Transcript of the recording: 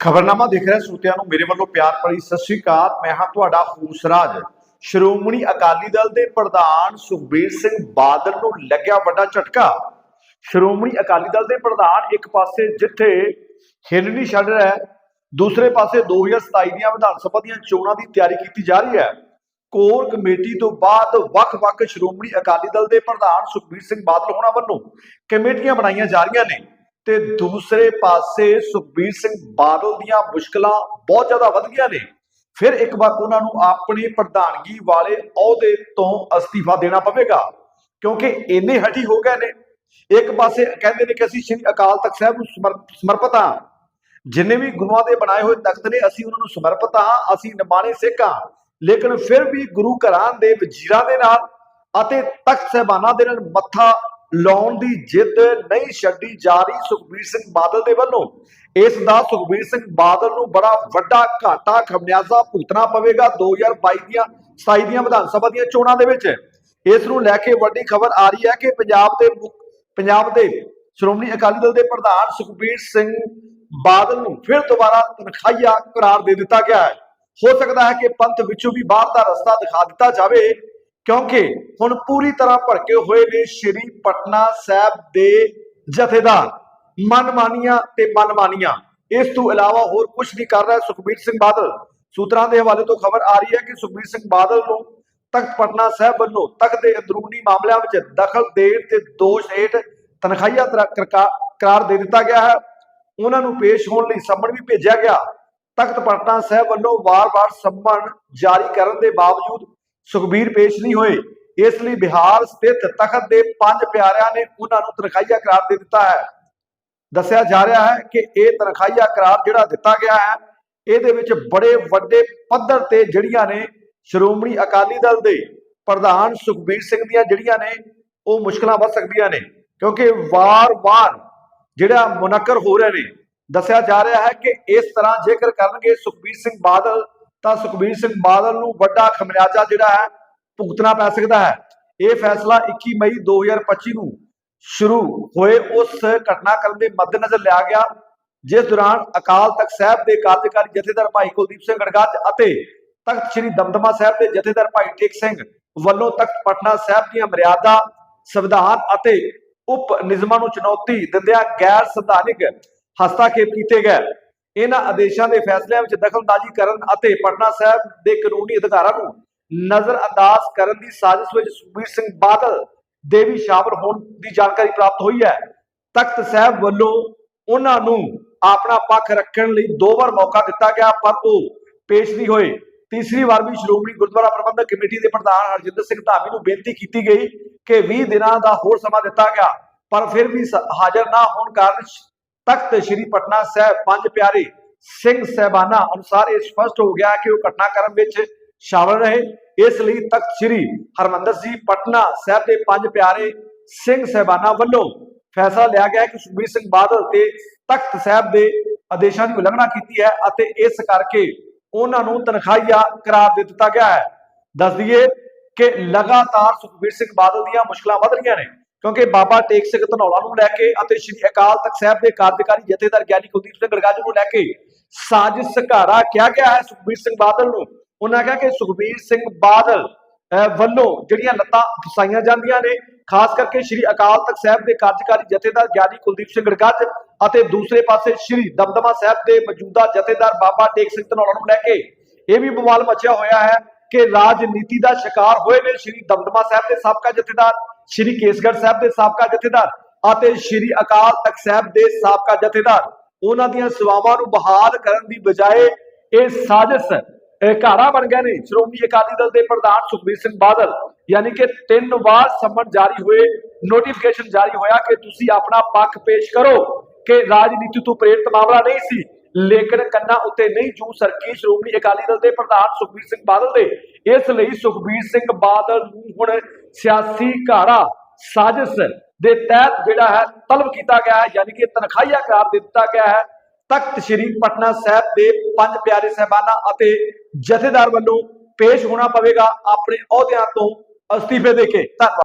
ਖਬਰਨਾਮਾ ਦੇਖ ਰਹੇ ਸਰੋਤਿਆਂ ਨੂੰ ਮੇਰੇ ਵੱਲੋਂ ਪਿਆਰ ਭਰੀ ਸਤਿ ਸ਼੍ਰੀ ਅਕਾਲ। ਮੈਂ ਹਾਂ ਤੁਹਾਡਾ ਹੂਸਰਾਜ। ਸ਼੍ਰੋਮਣੀ ਅਕਾਲੀ ਦਲ ਦੇ ਪ੍ਰਧਾਨ ਸੁਖਬੀਰ ਸਿੰਘ ਬਾਦਲ ਨੂੰ ਲੱਗਿਆ ਵੱਡਾ ਝਟਕਾ। ਸ਼੍ਰੋਮਣੀ ਅਕਾਲੀ ਦਲ ਦੇ ਪ੍ਰਧਾਨ ਇੱਕ ਪਾਸੇ ਜਿੱਥੇ ਹਿੱਲ ਨਹੀਂ ਛੱਡ ਰਿਹਾ ਦੂਸਰੇ ਪਾਸੇ 2027 ਦੀਆਂ ਵਿਧਾਨ ਸਭਾ ਦੀਆਂ ਚੋਣਾਂ ਦੀ ਤਿਆਰੀ ਕੀਤੀ ਜਾ ਰਹੀ ਹੈ। ਕੋਰ ਕਮੇਟੀ ਤੋਂ ਬਾਅਦ ਵੱਖ-ਵੱਖ ਸ਼੍ਰੋਮਣੀ ਅਕਾਲੀ ਦਲ ਦੇ ਪ੍ਰਧਾਨ ਸੁਖਬੀਰ ਸਿੰਘ ਬਾਦਲ ਹੋਣਾ ਵੱਲੋਂ ਕਮੇਟੀਆਂ ਬਣਾਈਆਂ ਜਾ ਰਹੀਆਂ ਨੇ। ਤੇ ਦੂਸਰੇ ਪਾਸੇ ਸੁਖਬੀਰ ਸਿੰਘ ਬਾਦਲ ਦੀਆਂ ਮੁਸ਼ਕਲਾਂ ਬਹੁਤ ਜ਼ਿਆਦਾ ਵੱਧ ਗਈਆਂ ਨੇ। ਫਿਰ ਇੱਕ ਵਾਰ ਉਹਨਾਂ ਨੂੰ ਆਪਣੀ ਪ੍ਰਧਾਨਗੀ ਵਾਲੇ ਅਹੁਦੇ ਤੋਂ ਅਸਤੀਫਾ ਦੇਣਾ ਪਵੇਗਾ, ਕਿਉਂਕਿ ਇੰਨੇ ਹਟੀ ਹੋ ਗਏ ਨੇ। ਇੱਕ ਪਾਸੇ ਕਹਿੰਦੇ ਨੇ ਕਿ ਅਸੀਂ ਸ਼੍ਰੀ ਅਕਾਲ ਤਖਤ ਸਾਹਿਬ ਨੂੰ ਸਮਰ- ਸਮਰਪਿਤ ਹਾਂ। ਜਿੰਨੇ ਵੀ ਗੁਰੂਆਂ ਦੇ ਬਣਾਏ ਹੋਏ ਤਖਤ ਨੇ, ਅਸੀਂ ਉਹਨਾਂ ਨੂੰ ਸਮਰਪਿਤ ਹਾਂ, ਅਸੀਂ ਨਿਮਾਣੇ ਸਿੱਖ ਹਾਂ। ਲੇਕਿਨ ਫਿਰ ਵੀ ਗੁਰੂ ਘਰਾਂ ਦੇ ਵਜ਼ੀਰਾਂ ਦੇ ਨਾਲ ਅਤੇ ਤਖਤ ਸਹਿਬਾਨਾਂ ਦੇ ਨਾਲ ਮੱਥਾ ਲਾਉਣ ਦੀ ਜਿੱਦ ਨਹੀਂ ਛੱਡੀ ਜਾ ਰਹੀ ਸੁਖਬੀਰ ਸਿੰਘ ਬਾਦਲ ਦੇ ਵੱਲੋਂ। ਇਸ ਦਾ ਸੁਖਬੀਰ ਸਿੰਘ ਬਾਦਲ ਨੂੰ ਬੜਾ ਵੱਡਾ ਘਾਟਾ ਖਮਿਆਜ਼ਾ ਭੁਗਤਣਾ ਪਵੇਗਾ 2022 ਦੀਆਂ 27 ਦੀਆਂ ਵਿਧਾਨ ਸਭਾ ਦੀਆਂ ਚੋਣਾਂ ਦੇ ਵਿੱਚ। ਇਸ ਨੂੰ ਲੈ ਕੇ ਵੱਡੀ ਖਬਰ ਆ ਰਹੀ ਹੈ ਕਿ ਪੰਜਾਬ ਦੇ ਪੰਜਾਬ ਦੇ ਸ਼੍ਰੋਮਣੀ ਅਕਾਲੀ ਦਲ ਦੇ ਪ੍ਰਧਾਨ ਸੁਖਬੀਰ ਸਿੰਘ ਬਾਦਲ ਨੂੰ ਫਿਰ ਦੁਬਾਰਾ ਤਨਖਾਹੀਆ ਕਰਾਰ ਦੇ ਦਿੱਤਾ ਗਿਆ ਹੈ। ਹੋ ਸਕਦਾ ਹੈ ਕਿ ਪੰਥ ਵਿੱਚੋਂ ਵੀ ਬਾਹਰ ਦਾ ਰਸਤਾ ਦਿਖਾ ਦਿੱਤਾ ਜਾਵੇ। ਕਿਉਂਕਿ ਹੁਣ ਪੂਰੀ ਤਰ੍ਹਾਂ ਭੜਕੇ ਹੋਏ ਨੇ ਸ਼੍ਰੀ ਪਟਨਾ ਸਾਹਿਬ ਦੇ ਜਥੇਦਾਰ, ਮਨਮਾਨੀਆਂ ਤੇ ਮਨਮਾਨੀਆਂ। ਇਸ ਤੋਂ ਇਲਾਵਾ ਹੋਰ ਕੁਝ ਨਹੀਂ ਕਰ ਰਿਹਾ ਸੁਖਬੀਰ ਸਿੰਘ ਬਾਦਲ। ਸੂਤਰਾਂ ਦੇ ਹਵਾਲੇ ਤੋਂ ਖਬਰ ਆ ਰਹੀ ਹੈ ਕਿ ਸੁਖਬੀਰ ਸਿੰਘ ਬਾਦਲ ਨੂੰ ਤਖਤ ਪਟਨਾ ਸਾਹਿਬ ਵੱਲੋਂ ਤਖਤ ਦੇ ਅੰਦਰੂਨੀ ਮਾਮਲਿਆਂ ਵਿੱਚ ਦਖਲ ਦੇਣ ਤੇ ਦੋਸ਼ ਹੇਠ ਤਨਖਾਹੀਆ ਕਰਾਰ ਦੇ ਦਿੱਤਾ ਗਿਆ ਹੈ। ਉਹਨਾਂ ਨੂੰ ਪੇਸ਼ ਹੋਣ ਲਈ ਸੰਮਣ ਵੀ ਭੇਜਿਆ ਗਿਆ। ਤਖਤ ਪਟਨਾ ਸਾਹਿਬ ਵੱਲੋਂ ਵਾਰ-ਵਾਰ ਸੰਮਣ ਜਾਰੀ ਕਰਨ ਦੇ ਬਾਵਜੂਦ ਸੁਖਬੀਰ ਪੇਸ਼ ਨਹੀਂ ਹੋਏ। ਇਸ ਲਈ ਬਿਹਾਰ ਸਥਿਤ ਤਖਤ ਦੇ ਪੰਜ ਪਿਆਰਿਆਂ ਨੇ ਉਹਨਾਂ ਨੂੰ ਤਨਖਾਹੀਆ ਕਰਾਰ ਦੇ ਦਿੱਤਾ ਹੈ। ਦੱਸਿਆ ਜਾ ਰਿਹਾ ਹੈ ਕਿ ਇਹ ਤਨਖਾਹੀਆ ਕਰਾਰ ਜਿਹੜਾ ਦਿੱਤਾ ਗਿਆ ਹੈ, ਇਹਦੇ ਵਿੱਚ ਬੜੇ ਵੱਡੇ ਪੱਧਰ ਤੇ ਜਿਹੜੀਆਂ ਨੇ ਸ਼੍ਰੋਮਣੀ ਅਕਾਲੀ ਦਲ ਦੇ ਪ੍ਰਧਾਨ ਸੁਖਬੀਰ ਸਿੰਘ ਦੀਆਂ ਜਿਹੜੀਆਂ ਨੇ, ਉਹ ਮੁਸ਼ਕਲਾਂ ਵੱਧ ਸਕਦੀਆਂ ਨੇ। ਕਿਉਂਕਿ ਵਾਰ-ਵਾਰ ਜਿਹੜਾ ਮੁਨਕਰ ਹੋ ਰਹੇ ਨੇ। ਦੱਸਿਆ ਜਾ ਰਿਹਾ ਹੈ ਕਿ ਇਸ ਤਰ੍ਹਾਂ ਜੇਕਰ ਕਰਨਗੇ ਸੁਖਬੀਰ ਸਿੰਘ ਬਾਦਲ ਤਾਂ ਸੁਖਬੀਰ ਸਿੰਘ ਬਾਦਲ ਨੂੰ ਵੱਡਾ ਖਮਿਆਜਾ ਜਿਹੜਾ ਹੈ, ਭੁਗਤਣਾ ਪੈ ਸਕਦਾ ਹੈ। ਇਹ ਫੈਸਲਾ 21 ਮਈ 2025 ਨੂੰ ਸ਼ੁਰੂ ਹੋਏ ਉਸ ਘਟਨਾਕ੍ਰਮ ਦੇ ਮੱਦੇਨਜ਼ਰ ਲਿਆ ਗਿਆ, ਜਿਸ ਦੌਰਾਨ ਅਕਾਲ ਤਖਤ ਸਾਹਿਬ ਦੇ ਕਾਰਜਕਾਰੀ ਜਥੇਦਾਰ ਭਾਈ ਕੁਲਦੀਪ ਸਿੰਘ ਗੜਗੱਜ ਅਤੇ ਤਖਤ ਸ੍ਰੀ ਦਮਦਮਾ ਸਾਹਿਬ ਦੇ ਜਥੇਦਾਰ ਭਾਈ ਟੇਕ ਸਿੰਘ ਵੱਲੋਂ ਤਖਤ ਪਟਨਾ ਸਾਹਿਬ ਦੀਆਂ ਮਰਿਆਦਾ, ਸੰਵਿਧਾਨ ਅਤੇ ਉਪ ਨਿਯਮਾਂ ਨੂੰ ਚੁਣੌਤੀ ਦਿੰਦਿਆਂ ਗੈਰ ਸੰਵਿਧਾਨਿਕ ਹਸਤਾਖੇਪ ਕੀਤੇ ਗਏ। ਇਹਨਾਂ ਆਦੇਸ਼ਾਂ ਦੇ ਫੈਸਲਿਆਂ ਵਿੱਚ ਦਖਲਅੰਦਾਜ਼ੀ ਕਰਨ ਅਤੇ ਪਟਨਾ ਸਾਹਿਬ ਦੇ ਕਾਨੂੰਨੀ ਅਧਿਕਾਰਾਂ ਨੂੰ ਨਜ਼ਰਅੰਦਾਜ਼ ਕਰਨ ਦੀ ਸਾਜ਼ਿਸ਼ ਵਿੱਚ ਸੁਖਬੀਰ ਸਿੰਘ ਬਾਦਲ ਦੇ ਵੀ ਸ਼ਾਮਲ ਹੋਣ ਦੀ ਜਾਣਕਾਰੀ ਪ੍ਰਾਪਤ ਹੋਈ ਹੈ। ਤਖਤ ਸਾਹਿਬ ਵੱਲੋਂ ਉਹਨਾਂ ਨੂੰ ਆਪਣਾ ਪੱਖ ਰੱਖਣ ਲਈ ਦੋ ਵਾਰ ਮੌਕਾ ਦਿੱਤਾ ਗਿਆ, ਪਰ ਉਹ ਪੇਸ਼ ਨਹੀਂ ਹੋਏ। ਤੀਸਰੀ ਵਾਰ ਵੀ ਸ਼੍ਰੋਮਣੀ ਗੁਰਦੁਆਰਾ ਪ੍ਰਬੰਧਕ ਕਮੇਟੀ ਦੇ ਪ੍ਰਧਾਨ ਹਰਜਿੰਦਰ ਸਿੰਘ ਧਾਮੀ ਨੂੰ ਬੇਨਤੀ ਕੀਤੀ ਗਈ ਕਿ 20 ਦਿਨਾਂ ਦਾ ਹੋਰ ਸਮਾਂ ਦਿੱਤਾ ਗਿਆ, ਪਰ ਫਿਰ ਵੀ ਹਾਜ਼ਰ ਨਾ ਹੋਣ ਕਾਰਨ ਤਖਤ ਸ੍ਰੀ ਪਟਨਾ ਸਾਹਿਬ, ਪੰਜ ਪਿਆਰੇ ਸਿੰਘ ਸਹਿਬਾਨਾ ਅਨੁਸਾਰ ਇਹ ਸਪਸ਼ਟ ਹੋ ਗਿਆ ਕਿ ਉਹ ਘਟਨਾਕ੍ਰਮ ਵਿੱਚ ਸ਼ਾਮਲ ਰਹੇ। ਇਸ ਲਈ ਤਖਤ ਸ੍ਰੀ ਹਰਮੰਦਰ ਜੀ ਪਟਨਾ ਸਾਹਿਬ ਦੇ ਪੰਜ ਪਿਆਰੇ ਸਿੰਘ ਸਹਿਬਾਨਾ ਵੱਲੋਂ ਫੈਸਲਾ ਲਿਆ ਗਿਆ ਕਿ ਸੁਖਬੀਰ ਸਿੰਘ ਬਾਦਲ ਤੇ ਤਖਤ ਸਾਹਿਬ ਦੇ ਆਦੇਸ਼ਾਂ ਦੀ ਉਲੰਘਣਾ ਕੀਤੀ ਹੈ ਅਤੇ ਇਸ ਕਰਕੇ ਉਹਨਾਂ ਨੂੰ ਤਨਖਾਹੀਆ ਕਰਾਰ ਦੇ ਦਿੱਤਾ ਗਿਆ ਹੈ। ਦੱਸ ਦਈਏ ਕਿ ਲਗਾਤਾਰ ਸੁਖਬੀਰ ਸਿੰਘ ਬਾਦਲ ਦੀਆਂ ਮੁਸ਼ਕਲਾਂ ਵਧ ਰਹੀਆਂ ਨੇ। ਕਿਉਂਕਿ ਬਾਬਾ ਟੇਕ ਸਿੰਘ ਧਨੌਲਾ ਨੂੰ ਲੈ ਕੇ ਅਤੇ ਸ਼੍ਰੀ ਅਕਾਲ ਤਖਤ ਸਾਹਿਬ ਦੇ ਕਾਰਜਕਾਰੀ ਜਥੇਦਾਰ ਗਿਆਨੀ ਕੁਲਦੀਪ ਸਿੰਘ ਗੜਗੱਜ ਨੂੰ ਲੈ ਕੇ ਸਾਜ਼ਿਸ਼ ਸਕਾਰਾ ਕਿਹਾ ਗਿਆ ਹੈ ਸੁਖਬੀਰ ਸਿੰਘ ਬਾਦਲ ਨੂੰ। ਉਹਨਾਂ ਕਿਹਾ ਕਿ ਸੁਖਬੀਰ ਸਿੰਘ ਬਾਦਲ ਵੱਲੋਂ ਜਿਹੜੀਆਂ ਲੱਤਾਂ ਫਸਾਈਆਂ ਜਾਂਦੀਆਂ ਨੇ, ਖਾਸ ਕਰਕੇ ਸ਼੍ਰੀ ਅਕਾਲ ਤਖਤ ਸਾਹਿਬ ਦੇ ਕਾਰਜਕਾਰੀ ਜਥੇਦਾਰ ਗਿਆਨੀ ਕੁਲਦੀਪ ਸਿੰਘ ਗੜਗੱਜ ਅਤੇ ਦੂਸਰੇ ਪਾਸੇ ਸ਼੍ਰੀ ਦਮਦਮਾ ਸਾਹਿਬ ਦੇ ਮੌਜੂਦਾ ਜਥੇਦਾਰ ਬਾਬਾ ਟੇਕ ਸਿੰਘ ਧਨੌਲਾ ਨੂੰ ਲੈ ਕੇ ਇਹ ਵੀ ਬਵਾਲ ਮਚਿਆ ਹੋਇਆ ਹੈ ਕਿ ਰਾਜਨੀਤੀ ਦਾ ਸ਼ਿਕਾਰ ਹੋਏ ਨੇ ਸ਼੍ਰੀ ਦਮਦਮਾ ਸਾਹਿਬ ਦੇ ਸਾਬਕਾ ਜਥੇਦਾਰ। ਸ਼੍ਰੀ ਕੇਸਗੜ੍ਹ ਸਾਹਿਬ ਦੇ ਸਾਬਕਾ ਜਥੇਦਾਰ ਅਤੇ ਸ਼੍ਰੀ ਅਕਾਲ ਤਖਤ ਸਾਹਿਬ ਦੇ ਸਾਬਕਾ ਜਥੇਦਾਰ। ਉਹਨਾਂ ਦੀਆਂ ਸੇਵਾਵਾਂ ਨੂੰ ਬਹਾਲ ਕਰਨ ਦੀ ਬਜਾਏ ਇਹ ਸਾਜ਼ਿਸ਼ ਘਾਰਾ ਬਣ ਗਏ ਨੇ। ਸ਼੍ਰੋਮਣੀ ਅਕਾਲੀ ਦਲ ਦੇ ਪ੍ਰਧਾਨ ਸੁਖਬੀਰ ਸਿੰਘ ਬਾਦਲ, ਯਾਨੀ ਕਿ ਤਿੰਨ ਵਾਰ ਸੰਮਨ ਜਾਰੀ ਹੋਏ ਨੋਟੀਫਿਕੇਸ਼ਨ ਜਾਰੀ ਹੋਇਆ ਕਿ ਤੁਸੀਂ ਆਪਣਾ ਪੱਖ ਪੇਸ਼ ਕਰੋ ਕਿ ਰਾਜਨੀਤੀ ਤੋਂ ਪ੍ਰੇਰਿਤ ਮਾਮਲਾ ਨਹੀਂ ਸੀ। ਲੇਕਿਨ ਕੰਨਾਂ ਉੱਤੇ ਨਹੀਂ ਜੂ ਸਰਕੀ ਸ਼੍ਰੋਮਣੀ ਅਕਾਲੀ ਦਲ ਦੇ ਪ੍ਰਧਾਨ ਸੁਖਬੀਰ ਸਿੰਘ ਬਾਦਲ ਦੇ। ਇਸ ਲਈ ਸੁਖਬੀਰ ਸਿੰਘ ਬਾਦਲ ਨੂੰ ਹੁਣ ਸਿਆਸੀ ਘਾਰਾ ਸਾਜ਼ਿਸ਼ ਦੇ ਤਹਿਤ ਜਿਹੜਾ ਹੈ ਤਲਬ ਕੀਤਾ ਗਿਆ ਹੈ, ਯਾਨੀ ਕਿ ਤਨਖਾਹੀਆ ਕਰਾਰ ਦੇ ਦਿੱਤਾ ਗਿਆ ਹੈ। ਤਖਤ ਸ੍ਰੀ ਪਟਨਾ ਸਾਹਿਬ ਦੇ ਪੰਜ ਪਿਆਰੇ ਸਹਿਬਾਨਾਂ ਅਤੇ ਜਥੇਦਾਰ ਵੱਲੋਂ ਪੇਸ਼ ਹੋਣਾ ਪਵੇਗਾ ਆਪਣੇ ਅਹੁਦਿਆਂ ਤੋਂ ਅਸਤੀਫੇ ਦੇ ਕੇ। ਧੰਨਵਾਦ।